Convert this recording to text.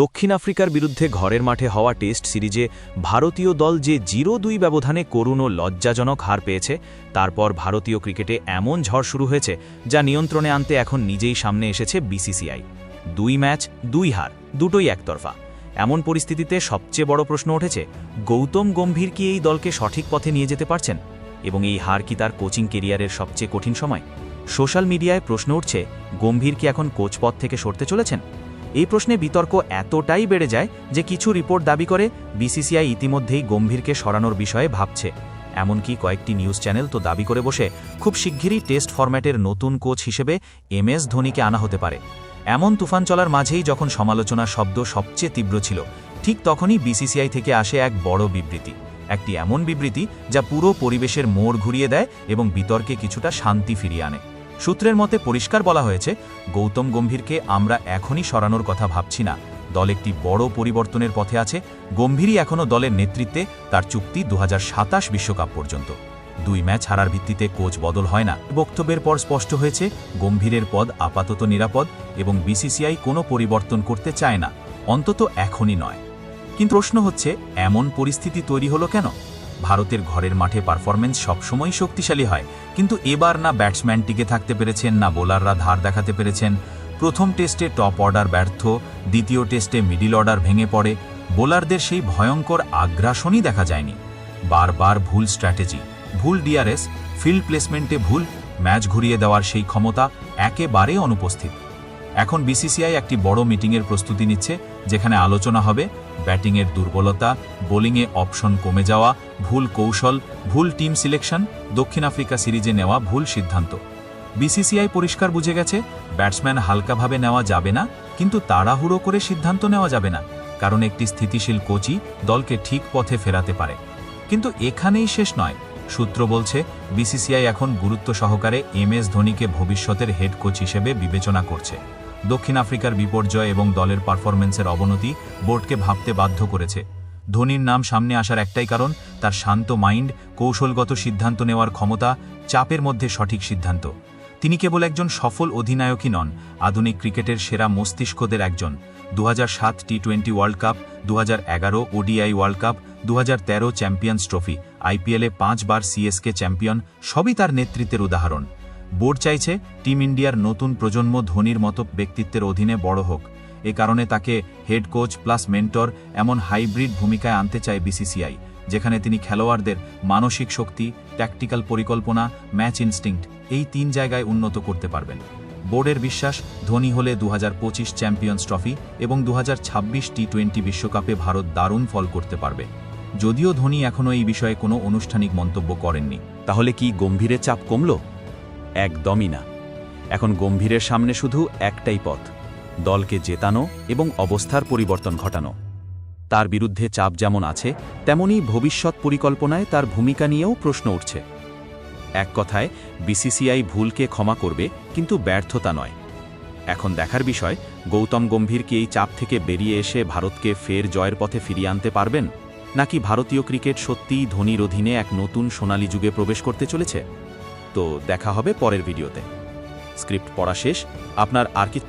দক্ষিণ আফ্রিকার বিরুদ্ধে ঘরের মাঠে হওয়া টেস্ট সিরিজে ভারতীয় দল যে জিরো দুই ব্যবধানে করুণ ও লজ্জাজনক হার পেয়েছে, তারপর ভারতীয় ক্রিকেটে এমন ঝড় শুরু হয়েছে যা নিয়ন্ত্রণে আনতে এখন নিজেই সামনে এসেছে বিসিসিআই। দুই ম্যাচ, দুই হার, দুটোই একতরফা। এমন পরিস্থিতিতে সবচেয়ে বড় প্রশ্ন উঠেছে, গৌতম গম্ভীর কি এই দলকে সঠিক পথে নিয়ে যেতে পারছেন? এবং এই হার কি তার কোচিং কেরিয়ারের সবচেয়ে কঠিন সময়? সোশ্যাল মিডিয়ায় প্রশ্ন উঠছে, গম্ভীর কি এখন কোচ পদ থেকে সরতে চলেছেন? এই প্রশ্নে বিতর্ক এতটাই বেড়ে যায় যে কিছু রিপোর্ট দাবি করে বিসিসিআই ইতিমধ্যেই গম্ভীরকে সরানোর বিষয়ে ভাবছে। এমনকি কয়েকটি নিউজ চ্যানেল তো দাবি করে বসে খুব শিগগিরই টেস্ট ফরম্যাটের নতুন কোচ হিসেবে এম এস ধোনিকে আনা হতে পারে। এমন তুফান চলার মাঝেই যখন সমালোচনার শব্দ সবচেয়ে তীব্র ছিল, ঠিক তখনই বিসিসিআই থেকে আসে এক বড় বিবৃতি। একটি এমন বিবৃতি যা পুরো পরিবেশের মোড় ঘুরিয়ে দেয় এবং বিতর্কে কিছুটা শান্তি ফিরিয়ে আনে। সূত্রের মতে পরিষ্কার বলা হয়েছে, গৌতম গম্ভীরকে আমরা এখনই সরানোর কথা ভাবছি না। দল একটি বড় পরিবর্তনের পথে আছে, গম্ভীরই এখনও দলের নেতৃত্বে, তার চুক্তি দু বিশ্বকাপ পর্যন্ত। দুই ম্যাচ হারার ভিত্তিতে কোচ বদল হয় না। বক্তব্যের পর স্পষ্ট হয়েছে, গম্ভীরের পদ আপাতত নিরাপদ এবং বিসিসিআই কোনো পরিবর্তন করতে চায় না। অন্তত এখনই নয়। কিন্তু প্রশ্ন হচ্ছে, এমন পরিস্থিতি তৈরি হলো কেন? ভারতের ঘরের মাঠে পারফরমেন্স সবসময় শক্তিশালী হয়। কিন্তু এবার না ব্যাটসম্যান টিকে থাকতে পেরেছেন, না বোলাররা ধার দেখাতে পেরেছেন। প্রথম টেস্টে টপ অর্ডার ব্যর্থ, দ্বিতীয় টেস্টে মিডিল অর্ডার ভেঙে পড়ে। বোলারদের সেই ভয়ঙ্কর আগ্রাসনই দেখা যায়নি। বারবার ভুল স্ট্র্যাটেজি, ভুল ডিআরএস, ফিল্ড প্লেসমেন্টে ভুল, ম্যাচ ঘুরিয়ে দেওয়ার সেই ক্ষমতা একেবারে অনুপস্থিত। এখন বিসিসিআই একটি বড় মিটিংয়ের প্রস্তুতি নিচ্ছে, যেখানে আলোচনা হবে ব্যাটিংয়ের দুর্বলতা, বোলিংয়ে অপশন কমে যাওয়া, ভুল কৌশল, ভুল টিম সিলেকশন, দক্ষিণ আফ্রিকা সিরিজে নেওয়া ভুল সিদ্ধান্ত। বিসিসিআই পরিষ্কার বুঝে গেছে, ব্যাটসম্যান হালকাভাবে নেওয়া যাবে না, কিন্তু তাড়াহুড়ো করে সিদ্ধান্ত নেওয়া যাবে না, কারণ একটি স্থিতিশীল কোচই দলকে ঠিক পথে ফেরাতে পারে। কিন্তু এখানেই শেষ নয়। সূত্র বলছে, বিসিসিআই এখন গুরুত্ব সহকারে এম এস ধোনিকে ভবিষ্যতের হেড কোচ হিসেবে বিবেচনা করছে। দক্ষিণ আফ্রিকার বিপর্যয় এবং দলের পারফরমেন্সের অবনতি বোর্ডকে ভাবতে বাধ্য করেছে। ধোনির নাম সামনে আসার একটাই কারণ, তার শান্ত মাইন্ড, কৌশলগত সিদ্ধান্ত নেওয়ার ক্ষমতা, চাপের মধ্যে সঠিক সিদ্ধান্ত। তিনি কেবল একজন সফল অধিনায়কই নন, আধুনিক ক্রিকেটের সেরা মস্তিষ্কদের একজন। দু সাত টি টোয়েন্টি ওয়ার্ল্ড কাপ দু এগারো ওডিআই ওয়ার্ল্ড কাপ দু হাজার তেরো চ্যাম্পিয়ন্স ট্রফি আইপিএলে পাঁচবার সিএসকে চ্যাম্পিয়ন সবই তার নেতৃত্বের উদাহরণ। বোর্ড চাইছে টিম ইন্ডিয়ার নতুন প্রজন্ম ধোনির মতো ব্যক্তিত্বের অধীনে বড় হোক। এ কারণে তাকে হেড কোচ প্লাস মেন্টর এমন হাইব্রিড ভূমিকায় আনতে চায় বিসিসিআই যেখানে তিনি খেলোয়াড়দের মানসিক শক্তি ট্যাকটিক্যাল পরিকল্পনা ম্যাচ ইনস্টিংক্ট এই তিন জায়গায় উন্নত করতে পারবেন। বোর্ডের বিশ্বাস, ধোনি হলে দু হাজার পঁচিশ চ্যাম্পিয়ন্স ট্রফি এবং দু হাজার ছাব্বিশ টি টোয়েন্টি বিশ্বকাপে ভারত দারুণ ফল করতে পারবে। যদিও ধোনি এখনও এই বিষয়ে কোনো আনুষ্ঠানিক মন্তব্য করেননি। তাহলে কি গম্ভীরের চাপ কমল? একদমই না। এখন গম্ভীরের সামনে শুধু একটাই পথ, দলকে জেতানো এবং অবস্থার পরিবর্তন ঘটানো। তার বিরুদ্ধে চাপ যেমন আছে তেমনি ভবিষ্যৎ পরিকল্পনায় তার ভূমিকা নিয়েও প্রশ্ন উঠছে। এক কথায় বিসিসিআই ভুলকে ক্ষমা করবে, কিন্তু ব্যর্থতা নয়। এখন দেখার বিষয়, গৌতম গম্ভীর কি এই চাপ থেকে বেরিয়ে এসে ভারতকে ফের জয়ের পথে ফিরিয়ে আনতে পারবেন? নাকি ভারতীয় ক্রিকেট সত্যিই ধোনির অধীনে এক নতুন সোনালী যুগে প্রবেশ করতে চলেছে? তো দেখা হবে পরের ভিডিওতে। স্ক্রিপ্ট পড়া শেষ। আপনার আর কি